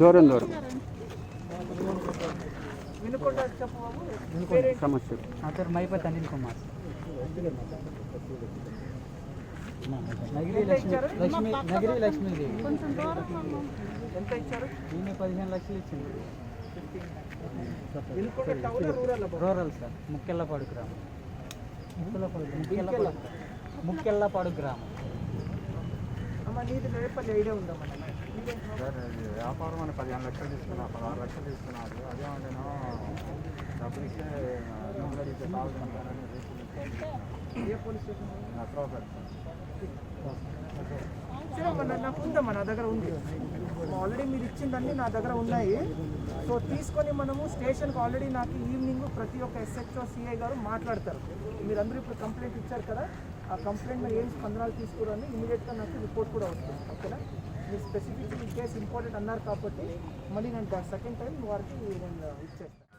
దూరం దూరం. సమస్య. మైపతి అనిల్ కుమార్ నగిరి లక్ష్మి లక్ష్మి నగిరి లక్ష్మీదేవి ఎంత ఇచ్చారు పదిహేను లక్షలు ఇచ్చింది రూరల్ రూరల్ సార్ ముక్కెళ్ళపాడు గ్రామం. ముక్కెళ్ళపాడు ముక్కెళ్ళపాడు గ్రామం. సార్ వ్యాపారం అని పదిహేను లక్షలు తీసుకున్నా పదహారు లక్షలు తీసుకున్నాడు డబ్బులు ఇస్తే డబ్బులు అడిగితే నాకు ఉందమ్మా నా దగ్గర ఉంది. ఆల్రెడీ మీరు ఇచ్చిందన్నీ నా దగ్గర ఉన్నాయి. సో తీసుకొని మనము స్టేషన్కి ఆల్రెడీ నాకు ఈవినింగ్ ప్రతి ఒక్క ఎస్హెచ్ఓ సిఐ గారు మాట్లాడతారు. మీరందరూ ఇప్పుడు కంప్లైంట్ ఇచ్చారు కదా? ఆ కంప్లైంట్ మీద ఏం స్పందనాలు తీసుకురాని ఇమీడియట్గా నాకు రిపోర్ట్ కూడా వస్తుంది ఓకేనా? మీరు స్పెసిఫిక్ కేసు ఇంపార్టెంట్ అన్నారు కాబట్టి మళ్ళీ నేను సెకండ్ టైం వారికి నేను ఇచ్చేస్తాను.